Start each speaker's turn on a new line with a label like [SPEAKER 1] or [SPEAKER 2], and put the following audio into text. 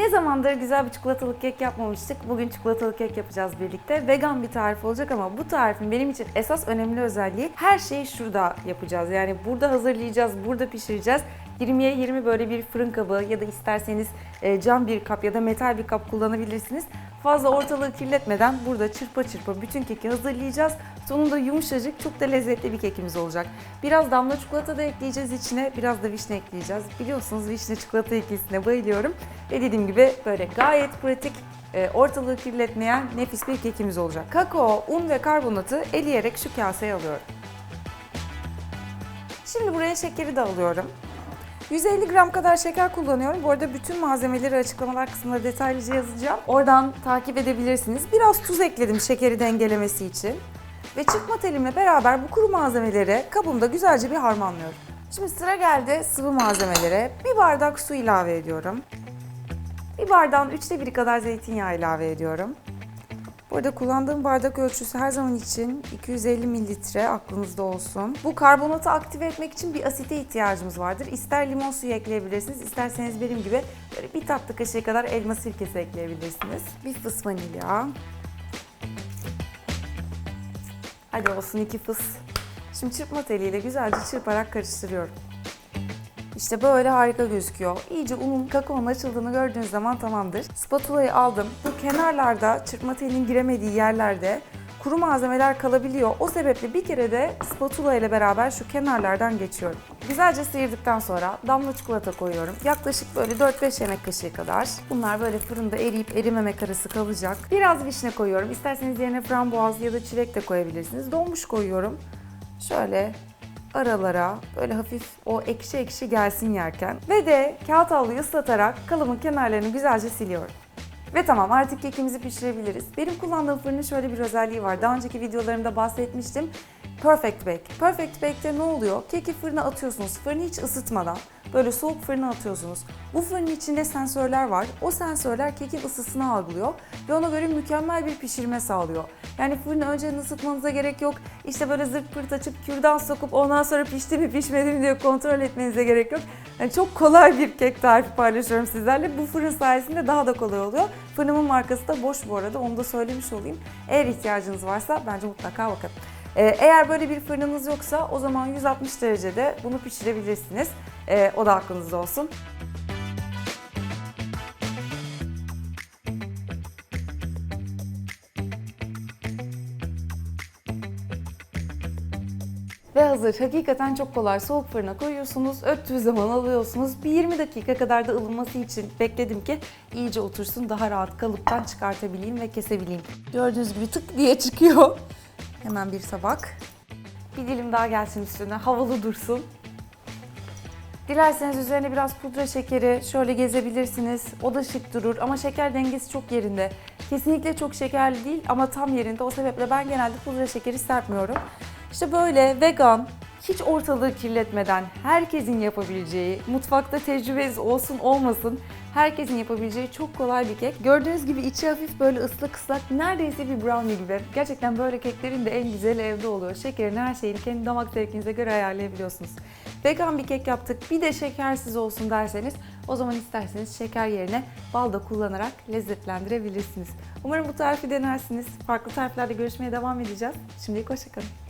[SPEAKER 1] Ne zamandır güzel bir çikolatalı kek yapmamıştık. Bugün çikolatalı kek yapacağız birlikte. Vegan bir tarif olacak ama bu tarifin benim için esas önemli özelliği her şeyi şurada yapacağız. Yani burada hazırlayacağız, burada pişireceğiz. 20'ye 20 böyle bir fırın kabı ya da isterseniz e, cam bir kap ya da metal bir kap kullanabilirsiniz. Fazla ortalığı kirletmeden burada çırpa çırpa bütün keki hazırlayacağız. Sonunda yumuşacık, çok da lezzetli bir kekimiz olacak. Biraz damla çikolata da ekleyeceğiz içine, biraz da vişne ekleyeceğiz. Biliyorsunuz vişne çikolata ikilisine bayılıyorum. Ve dediğim gibi böyle gayet pratik, e, ortalığı kirletmeyen nefis bir kekimiz olacak. Kakao, un ve karbonatı eleyerek şu kaseye alıyorum. Şimdi buraya şekeri de alıyorum. 150 gram kadar şeker kullanıyorum. Bu arada bütün malzemeleri açıklamalar kısmında detaylıca yazacağım. Oradan takip edebilirsiniz. Biraz tuz ekledim şekeri dengelemesi için. Ve çırpma telimle beraber bu kuru malzemeleri kabımda güzelce bir harmanlıyorum. Şimdi sıra geldi sıvı malzemelere. Bir bardak su ilave ediyorum. Bir bardağın üçte biri kadar zeytinyağı ilave ediyorum. Bu arada kullandığım bardak ölçüsü her zaman için 250 mililitre aklınızda olsun. Bu karbonatı aktive etmek için bir asite ihtiyacımız vardır. İster limon suyu ekleyebilirsiniz, isterseniz benim gibi böyle bir tatlı kaşığı kadar elma sirkesi ekleyebilirsiniz. Bir fıs vanilya. Hadi olsun iki fıs. Şimdi çırpma teliyle güzelce çırparak karıştırıyorum. İşte böyle harika gözüküyor. İyice unun kakaonun açıldığını gördüğünüz zaman tamamdır. Spatulayı aldım. Bu kenarlarda çırpma telinin giremediği yerlerde kuru malzemeler kalabiliyor. O sebeple bir kere de spatula ile beraber şu kenarlardan geçiyorum. Güzelce sıyırdıktan sonra damla çikolata koyuyorum. Yaklaşık böyle 4-5 yemek kaşığı kadar. Bunlar böyle fırında eriyip erimemek arası kalacak. Biraz vişne koyuyorum. İsterseniz yerine frambuaz ya da çilek de koyabilirsiniz. Donmuş koyuyorum. Şöyle aralara böyle hafif o ekşi ekşi gelsin yerken ve de kağıt havluyu ıslatarak kalıbın kenarlarını güzelce siliyorum. Ve tamam artık kekimizi pişirebiliriz. Benim kullandığım fırının şöyle bir özelliği var. Daha önceki videolarımda bahsetmiştim. Perfect Bake. Perfect Bake'te ne oluyor? Keki fırına atıyorsunuz. Fırını hiç ısıtmadan böyle soğuk fırına atıyorsunuz. Bu fırının içinde sensörler var. O sensörler kekin ısısını algılıyor ve ona göre mükemmel bir pişirme sağlıyor. Yani fırını önceden ısıtmanıza gerek yok. İşte böyle zırt pırt açıp kürdan sokup ondan sonra pişti mi pişmedi mi diye kontrol etmenize gerek yok. Yani çok kolay bir kek tarifi paylaşıyorum sizlerle. Bu fırın sayesinde daha da kolay oluyor. Fırınımın markası da boş bu arada onu da söylemiş olayım. Eğer ihtiyacınız varsa bence mutlaka bakın. Ee, Eğer böyle bir fırınınız yoksa o zaman 160 derecede bunu pişirebilirsiniz. Ee, o da aklınızda olsun. Ve hazır. Hakikaten çok kolay. Soğuk fırına koyuyorsunuz. Öttüğü zaman alıyorsunuz. Bir 20 dakika kadar da ılınması için bekledim ki iyice otursun. Daha rahat kalıptan çıkartabileyim ve kesebileyim. Gördüğünüz gibi tık diye çıkıyor. Hemen bir tabak. Bir dilim daha gelsin üstüne. Havalı dursun. Dilerseniz üzerine biraz pudra şekeri şöyle gezebilirsiniz. O da şık durur ama şeker dengesi çok yerinde. Kesinlikle çok şekerli değil ama tam yerinde. O sebeple ben genelde pudra şekeri serpmiyorum. İşte böyle vegan, hiç ortalığı kirletmeden herkesin yapabileceği, mutfakta tecrübeniz olsun olmasın herkesin yapabileceği çok kolay bir kek. Gördüğünüz gibi içi hafif böyle ıslak ıslak neredeyse bir brownie gibi. Gerçekten böyle keklerin de en güzeli evde oluyor. Şekerin her şeyini kendi damak zevkinize göre ayarlayabiliyorsunuz. Vegan bir kek yaptık bir de şekersiz olsun derseniz o zaman isterseniz şeker yerine bal da kullanarak lezzetlendirebilirsiniz. Umarım bu tarifi denersiniz. Farklı tariflerde görüşmeye devam edeceğiz. Şimdilik hoşçakalın.